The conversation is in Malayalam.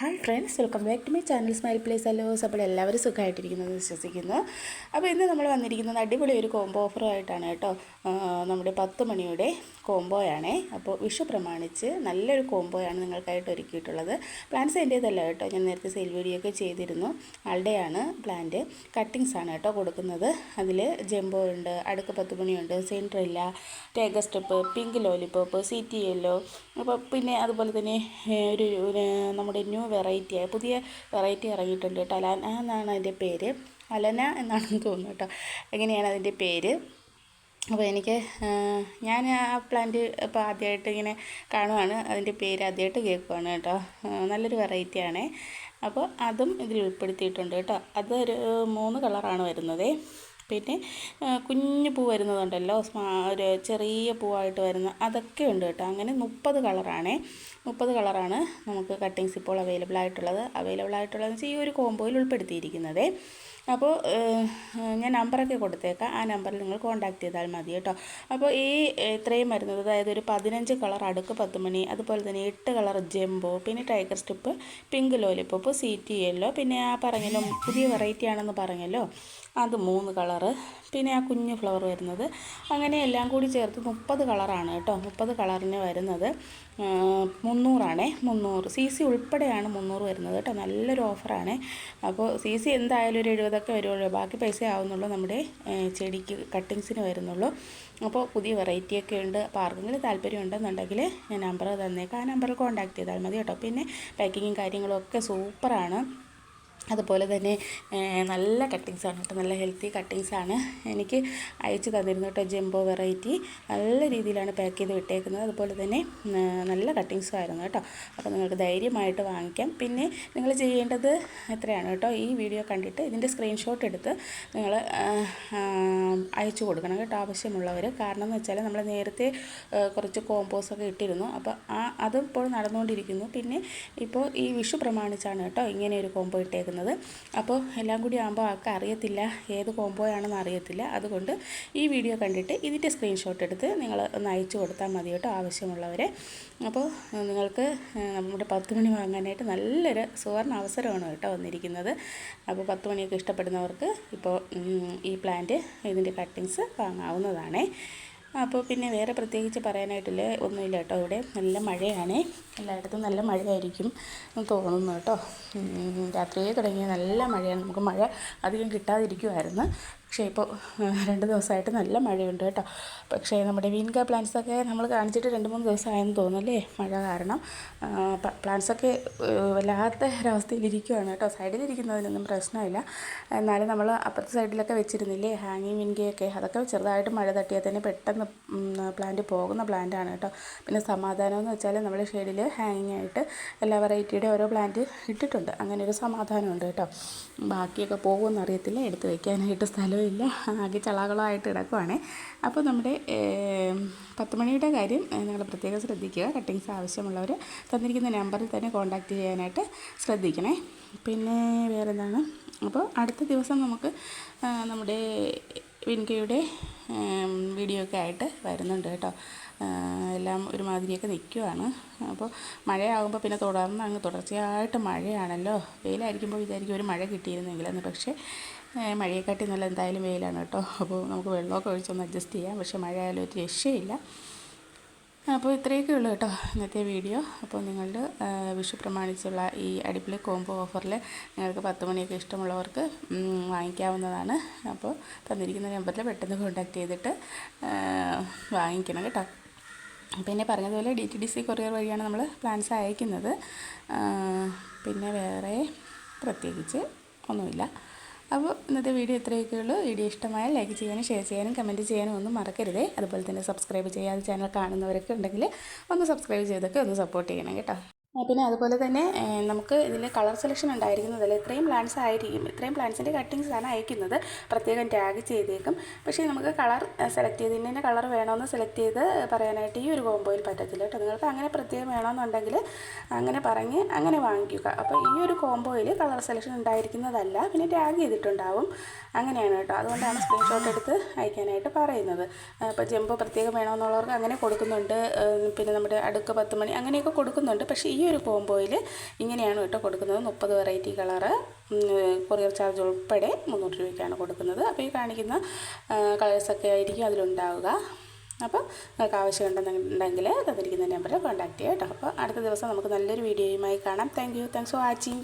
Hi friends welcome back to my channel smile place allows അപ്പോൾ എല്ലാവരും സുഖമായിട്ടിരിക്കുന്നത് വിശ്വസിക്കുന്നു. അപ്പോൾ ഇന്ന് നമ്മൾ വന്നിരിക്കുന്നത് അടിപൊളി ഒരു കോംബോ ഓഫറുമായിട്ടാണ് കേട്ടോ. നമ്മുടെ പത്ത് മണിയുടെ കോംബോയാണേ അപ്പോൾ വിഷു പ്രമാണിച്ച് നല്ലൊരു കോംബോയാണ് നിങ്ങൾക്കായിട്ട് ഒരുക്കിയിട്ടുള്ളത്. പ്ലാൻസ് എന്റേതല്ല കേട്ടോ. ഞാൻ നേരത്തെ സെയിൽ വീഡിയോ ഒക്കെ ചെയ്തിരുന്നു. ആളുടെയാണ് പ്ലാന്റ് കട്ടിങ്സ് ആണ് കേട്ടോ കൊടുക്കുന്നത്. അതിൽ ജംബോ ഉണ്ട് അടുക്ക് പത്ത് മണിയുണ്ട് സെൻട്രില്ല ടേഗ step pink lollipop C T yellow അപ്പോൾ പിന്നെ അതുപോലെ തന്നെ ഒരു നമ്മുടെ ന്യൂ വെറൈറ്റി പുതിയ വെറൈറ്റി ഇറങ്ങിയിട്ടുണ്ട് കേട്ടോ. അലാന എന്നാണ് അതിന്റെ പേര്? അലന എന്നാണെന്ന് തോന്നുന്നു കേട്ടോ. എങ്ങനെയാണ് അതിന്റെ പേര്? അപ്പോൾ എനിക്ക് ഞാൻ ആ പ്ലാന്റ് ഇപ്പോൾ ആദ്യമായിട്ട് ഇങ്ങനെ കാണുവാണ്. അതിന്റെ പേര് ആദ്യമായിട്ട് കേൾക്കുവാണ് കേട്ടോ. നല്ലൊരു വെറൈറ്റിയാണേ അപ്പോൾ അതും ഇതിൽ ഉൾപ്പെടുത്തിയിട്ടുണ്ട് കേട്ടോ. അതൊരു മൂന്ന് കളറാണ് വരുന്നത്. പിന്നെ കുഞ്ഞു പൂ വരുന്നതുണ്ടല്ലോ ഒരു ചെറിയ പൂവായിട്ട് വരുന്ന അതൊക്കെ ഉണ്ട് കേട്ടോ. അങ്ങനെ മുപ്പത് കളറാണേ. മുപ്പത് കളറാണ് നമുക്ക് കട്ടിങ്സ് ഇപ്പോൾ അവൈലബിൾ ആയിട്ടുള്ളത് അവൈലബിൾ ആയിട്ടുള്ളതെന്ന് വെച്ചാൽ ഈ ഒരു കോംബോയിൽ ഉൾപ്പെടുത്തിയിരിക്കുന്നത്. അപ്പോൾ ഞാൻ നമ്പറൊക്കെ കൊടുത്തേക്കാം. ആ നമ്പറിൽ നിങ്ങൾ കോൺടാക്ട് ചെയ്താൽ മതി കേട്ടോ. അപ്പോൾ ഈ ഇത്രയും വരുന്നത് അതായത് ഒരു പതിനഞ്ച് കളർ അടുക്ക് പത്ത് മണി അതുപോലെ തന്നെ എട്ട് കളർ ജംബോ പിന്നെ tiger strip pink lollipop C T yellow പിന്നെ ആ പറഞ്ഞല്ലോ പുതിയ വെറൈറ്റി ആണെന്ന് പറഞ്ഞല്ലോ അത് മൂന്ന് കളറ്. പിന്നെ ആ കുഞ്ഞ് ഫ്ലവർ വരുന്നത്. അങ്ങനെ എല്ലാം കൂടി ചേർത്ത് മുപ്പത് കളറാണ് കേട്ടോ. മുപ്പത് കളറിന് വരുന്നത്. മുന്നൂറാണേ മുന്നൂറ്. സി സി ഉൾപ്പെടെയാണ് മുന്നൂറ് വരുന്നത് കേട്ടോ. നല്ലൊരു ഓഫറാണ് അപ്പോൾ സി സി എന്തായാലും ഒരു എഴുപതൊക്കെ വരുള്ളൂ. ബാക്കി പൈസ ആവുന്നുള്ളൂ നമ്മുടെ ചെടിക്ക് കട്ടിങ്സിന് വരുന്നുള്ളൂ. അപ്പോൾ പുതിയ വെറൈറ്റിയൊക്കെ ഉണ്ട്. അപ്പോൾ ആർക്കെങ്കിലും താല്പര്യം ഉണ്ടെന്നുണ്ടെങ്കിൽ ഞാൻ നമ്പർ തന്നേക്കാം. ആ നമ്പറിൽ കോൺടാക്ട് ചെയ്താൽ മതി കേട്ടോ. പിന്നെ പാക്കിങ്ങും കാര്യങ്ങളും ഒക്കെ സൂപ്പറാണ് അതുപോലെ തന്നെ നല്ല കട്ടിങ്സ് ആണ് കേട്ടോ. നല്ല ഹെൽത്തി കട്ടിങ്സ് ആണ് എനിക്ക് അയച്ചു തന്നിരുന്നു കേട്ടോ ജംബോ വെറൈറ്റി നല്ല രീതിയിലാണ് പാക്ക് ചെയ്ത് വിട്ടേക്കുന്നത്. അതുപോലെ തന്നെ നല്ല കട്ടിങ്സും ആയിരുന്നു കേട്ടോ. അപ്പോൾ നിങ്ങൾക്ക് ധൈര്യമായിട്ട് വാങ്ങിക്കാം. പിന്നെ നിങ്ങൾ ചെയ്യേണ്ടത് എത്രയാണ് കേട്ടോ? ഈ വീഡിയോ കണ്ടിട്ട് ഇതിന്റെ സ്ക്രീൻഷോട്ട് എടുത്ത് നിങ്ങൾ അയച്ചു കൊടുക്കണം കേട്ടോ ആവശ്യമുള്ളവർ കാരണം എന്ന് വെച്ചാൽ നമ്മൾ നേരത്തെ കുറച്ച് കോമ്പോസ് ഒക്കെ ഇട്ടിരുന്നു. അപ്പോൾ ആ അതിപ്പോൾ നടന്നുകൊണ്ടിരിക്കുന്നു. പിന്നെ ഇപ്പോൾ ഈ വിഷു പ്രമാണിച്ചാണ് കേട്ടോ ഇങ്ങനെ ഒരു കോമ്പോ ഇട്ടേക്കുന്നത്. അപ്പോൾ എല്ലാം കൂടി ആകുമ്പോൾ ആൾക്ക് അറിയത്തില്ല ഏത് കോംബോയാണെന്ന് അറിയത്തില്ല. അതുകൊണ്ട് ഈ വീഡിയോ കണ്ടിട്ട് ഇതിന്റെ സ്ക്രീൻഷോട്ട് എടുത്ത് നിങ്ങൾ ഒന്ന് അയച്ചു കൊടുത്താൽ മതി കേട്ടോ ആവശ്യമുള്ളവരെ. അപ്പോൾ നിങ്ങൾക്ക് നമ്മുടെ പത്ത് മണി വാങ്ങാനായിട്ട് നല്ലൊരു സുവർണ അവസരമാണ് കേട്ടോ വന്നിരിക്കുന്നത്. അപ്പോൾ പത്ത് മണിയൊക്കെ ഇഷ്ടപ്പെടുന്നവർക്ക് ഇപ്പോൾ ഈ പ്ലാന്റ് ഇതിന്റെ കട്ടിങ്സ് വാങ്ങാവുന്നതാണേ. അപ്പോൾ പിന്നെ വേറെ പ്രത്യേകിച്ച് പറയാനായിട്ടില്ല ഒന്നുമില്ല കേട്ടോ ഇവിടെ. നല്ല മഴയാണ്. എല്ലായിടത്തും നല്ല മഴയായിരിക്കും തോന്നുന്നു കേട്ടോ. രാത്രിയെ തുടങ്ങിയ നല്ല മഴയാണ്. നമുക്ക് മഴ അധികം കിട്ടാതിരിക്കുമായിരുന്നു പക്ഷേ ഇപ്പോൾ രണ്ട് ദിവസമായിട്ട് നല്ല മഴയുണ്ട് കേട്ടോ. പക്ഷേ നമ്മുടെ വീൻക പ്ലാന്റ്സൊക്കെ നമ്മൾ കാണിച്ചിട്ട് രണ്ട് മൂന്ന് ദിവസമായെന്ന് തോന്നുന്നല്ലേ? മഴ കാരണം പ്ലാന്റ്സൊക്കെ വല്ലാത്ത ഒരവസ്ഥയിലിരിക്കുകയാണ് കേട്ടോ. സൈഡിലിരിക്കുന്നതിനൊന്നും പ്രശ്നമില്ല. എന്നാലും നമ്മൾ അപ്പുറത്തെ സൈഡിലൊക്കെ വെച്ചിരുന്നില്ലേ? ഹാങ്ങിങ് വിൻകയൊക്കെ അതൊക്കെ ചെറുതായിട്ട് മഴ തട്ടിയാൽ തന്നെ പെട്ടെന്ന് പ്ലാന്റ് പോകുന്ന പ്ലാന്റാണ് കേട്ടോ. പിന്നെ സമാധാനം എന്ന് വെച്ചാൽ നമ്മൾ ഷെയ്ഡിൽ ഹാങ്ങിങ് ആയിട്ട് എല്ലാ വെറൈറ്റിയുടെ ഓരോ പ്ലാന്റ് ഇട്ടിട്ടുണ്ട്. അങ്ങനെ ഒരു സമാധാനമുണ്ട് കേട്ടോ. ബാക്കിയൊക്കെ പോകുമെന്ന് അറിയത്തില്ല. എടുത്ത് വയ്ക്കാനായിട്ട് സ്ഥലമില്ല. ആകെ ചളകളായിട്ട് കിടക്കുവാണേ. അപ്പോൾ നമ്മുടെ പത്ത് മണിയുടെ കാര്യം നിങ്ങൾ പ്രത്യേകം ശ്രദ്ധിക്കുക. കട്ടിങ്സ് ആവശ്യമുള്ളവർ തന്നിരിക്കുന്ന നമ്പറിൽ തന്നെ കോൺടാക്റ്റ് ചെയ്യാനായിട്ട് ശ്രദ്ധിക്കണേ. പിന്നെ വേറെന്താണ്? അപ്പോൾ അടുത്ത ദിവസം നമുക്ക് നമ്മുടെ വിൻകയുടെ വീഡിയോ ഒക്കെ ആയിട്ട് വരുന്നുണ്ട് കേട്ടോ. എല്ലാം ഒരുമാതിരിയൊക്കെ നിൽക്കുവാണ് അപ്പോൾ മഴയാകുമ്പോൾ പിന്നെ തുടർന്ന് അങ്ങ് തുടർച്ചയായിട്ട് മഴയാണല്ലോ. വെയിലായിരിക്കുമ്പോൾ വിചാരിക്കും ഒരു മഴ കിട്ടിയിരുന്നെങ്കിലെന്ന് പക്ഷേ മഴയെക്കാട്ടി നല്ല എന്തായാലും വെയിലാണ് കേട്ടോ. അപ്പോൾ നമുക്ക് വെള്ളമൊക്കെ ഒഴിച്ചൊന്ന് അഡ്ജസ്റ്റ് ചെയ്യാം. പക്ഷേ മഴ ആയാലും ഒരു രക്ഷയില്ല. അപ്പോൾ ഇത്രയൊക്കെ ഉള്ളൂ കേട്ടോ ഇന്നത്തെ വീഡിയോ. അപ്പോൾ നിങ്ങളുടെ വിഷു പ്രമാണിച്ചുള്ള ഈ അടിപൊളി കോംബോ ഓഫറിൽ നിങ്ങൾക്ക് പത്ത് മണിയൊക്കെ ഇഷ്ടമുള്ളവർക്ക് വാങ്ങിക്കാവുന്നതാണ്. അപ്പോൾ തന്നിരിക്കുന്ന നമ്പറിൽ പെട്ടെന്ന് കോൺടാക്റ്റ് ചെയ്തിട്ട് വാങ്ങിക്കണം കേട്ടോ. പിന്നെ പറഞ്ഞതുപോലെ D T D C courier വഴിയാണ് നമ്മൾ പ്ലാൻസ് അയക്കുന്നത്. പിന്നെ വേറെ പ്രത്യേകിച്ച് ഒന്നുമില്ല. അപ്പോൾ ഇന്നത്തെ വീഡിയോ ഇത്രയൊക്കെ ഉള്ളൂ. വീഡിയോ ഇഷ്ടമായാൽ ലൈക്ക് ചെയ്യാനും ഷെയർ ചെയ്യാനും കമന്റ് ചെയ്യാനും ഒന്നും മറക്കരുതേ. അതുപോലെ തന്നെ സബ്സ്ക്രൈബ് ചെയ്യാതെ ചാനൽ കാണുന്നവരൊക്കെ ഉണ്ടെങ്കിൽ ഒന്ന് സബ്സ്ക്രൈബ് ചെയ്തൊക്കെ ഒന്ന് സപ്പോർട്ട് ചെയ്യണം കേട്ടോ. പിന്നെ അതുപോലെ തന്നെ നമുക്ക് ഇതിൽ കളർ സെലക്ഷൻ ഉണ്ടായിരിക്കുന്നതല്ല ഇത്രയും പ്ലാന്റ്സ് ആയിരിക്കും. ഇത്രയും പ്ലാന്റ്സിന്റെ ആണ് അയക്കുന്നത്. പ്രത്യേകം ടാഗ് ചെയ്തേക്കും. പക്ഷേ നമുക്ക് കളർ സെലക്ട് ചെയ്ത് ഇന്ന കളർ വേണമെന്ന് സെലക്ട് ചെയ്ത് പറയാനായിട്ട് ഈ ഒരു കോമ്പോയിൽ പറ്റത്തില്ല കേട്ടോ. നിങ്ങൾക്ക് അങ്ങനെ പ്രത്യേകം വേണമെന്നുണ്ടെങ്കിൽ അങ്ങനെ പറഞ്ഞ് അങ്ങനെ വാങ്ങിക്കുക. അപ്പോൾ ഈ ഒരു കോമ്പോയിൽ കളർ സെലക്ഷൻ ഉണ്ടായിരിക്കുന്നതല്ല പിന്നെ ടാഗ് ചെയ്തിട്ടുണ്ടാവും. അങ്ങനെയാണ് കേട്ടോ. അതുകൊണ്ടാണ് സ്ക്രീൻഷോട്ട് എടുത്ത് അയക്കാനായിട്ട് പറയുന്നത്. അപ്പോൾ ജംബോ പ്രത്യേകം വേണമെന്നുള്ളവർക്ക് അങ്ങനെ കൊടുക്കുന്നുണ്ട്. പിന്നെ നമ്മുടെ അടുക്ക് പത്ത് മണി അങ്ങനെയൊക്കെ കൊടുക്കുന്നുണ്ട്. പക്ഷേ ഈ ഒരു കോംബോയിൽ ഇങ്ങനെയാണ് കേട്ടോ കൊടുക്കുന്നത്. മുപ്പത് വെറൈറ്റി കളറ്. കൊറിയർ ചാർജ് ഉൾപ്പെടെ മുന്നൂറ് രൂപയ്ക്കാണ് കൊടുക്കുന്നത്. അപ്പോൾ ഈ കാണിക്കുന്ന കളേഴ്സൊക്കെ ആയിരിക്കും അതിലുണ്ടാവുക. അപ്പോൾ നിങ്ങൾക്ക് ആവശ്യമുണ്ടെന്നുണ്ടെങ്കിൽ തന്നിരിക്കുന്ന നമ്പറിൽ കോൺടാക്ട് ചെയ്യാം കേട്ടോ. അപ്പോൾ അടുത്ത ദിവസം നമുക്ക് നല്ലൊരു വീഡിയോയുമായി കാണാം. Thank you. Thanks for watching.